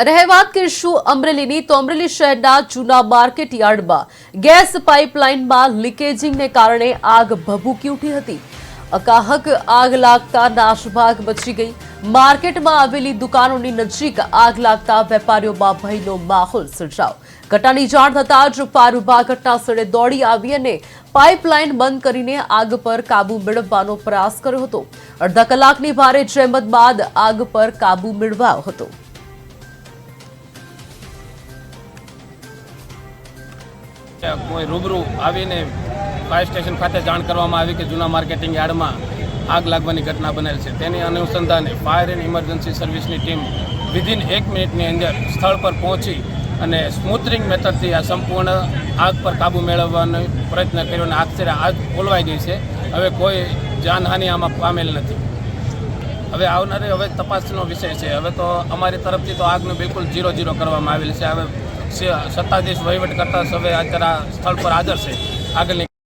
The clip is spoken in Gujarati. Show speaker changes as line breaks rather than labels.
રહે વાત કરીશું અમરેલીની, તો અમરેલી શહેરના જૂના માર્કેટ યાર્ડમાં ગેસ પાઇપલાઇનમાં લીકેજિંગને કારણે આગ ભભૂકી ઉઠી હતી. અકાહક આગ લાગતા નાશભાગ મચી ગઈ. માર્કેટમાં આવેલી દુકાનોની નજીક આગ લાગતા વેપારીઓમાં ભયનો માહોલ સર્જાયો. ઘટનાની જાણ થતાં જ ફાયર વિભાગ ઘટના સ્થળે દોડી આવી અને પાઇપલાઇન બંધ કરીને આગ પર કાબુ મેળવવાનો પ્રયાસ કર્યો હતો. અડધા કલાકની ભારે જહેમત બાદ આગ પર કાબુ મેળવાયો હતો.
કોઈ રૂબરૂ આવીને ફાયર સ્ટેશન ખાતે જાણ કરવામાં આવી કે જૂના માર્કેટિંગ યાર્ડમાં આગ લાગવાની ઘટના બનેલ છે. તેની અનુસંધાને ફાયર એન્ડ ઇમરજન્સી સર્વિસની ટીમ વિધિન એક મિનિટની અંદર સ્થળ પર પહોંચી અને સ્મૂથરિંગ મેથડથી આ સંપૂર્ણ આગ પર કાબૂ મેળવવાનો પ્રયત્ન કર્યો અને આખરે આગ ઓલવાઈ ગઈ છે. હવે કોઈ જાનહાનિ આમાં પામેલ નથી. હવે આવનારી હવે તપાસનો વિષય છે. હવે તો અમારી તરફથી તો આગનું બિલકુલ ઝીરો ઝીરો કરવામાં આવેલ છે. હવે સત્તાધીશ વહીવટ કરતા હવે અત્યારે આ સ્થળ પર હાજર છે. આગળની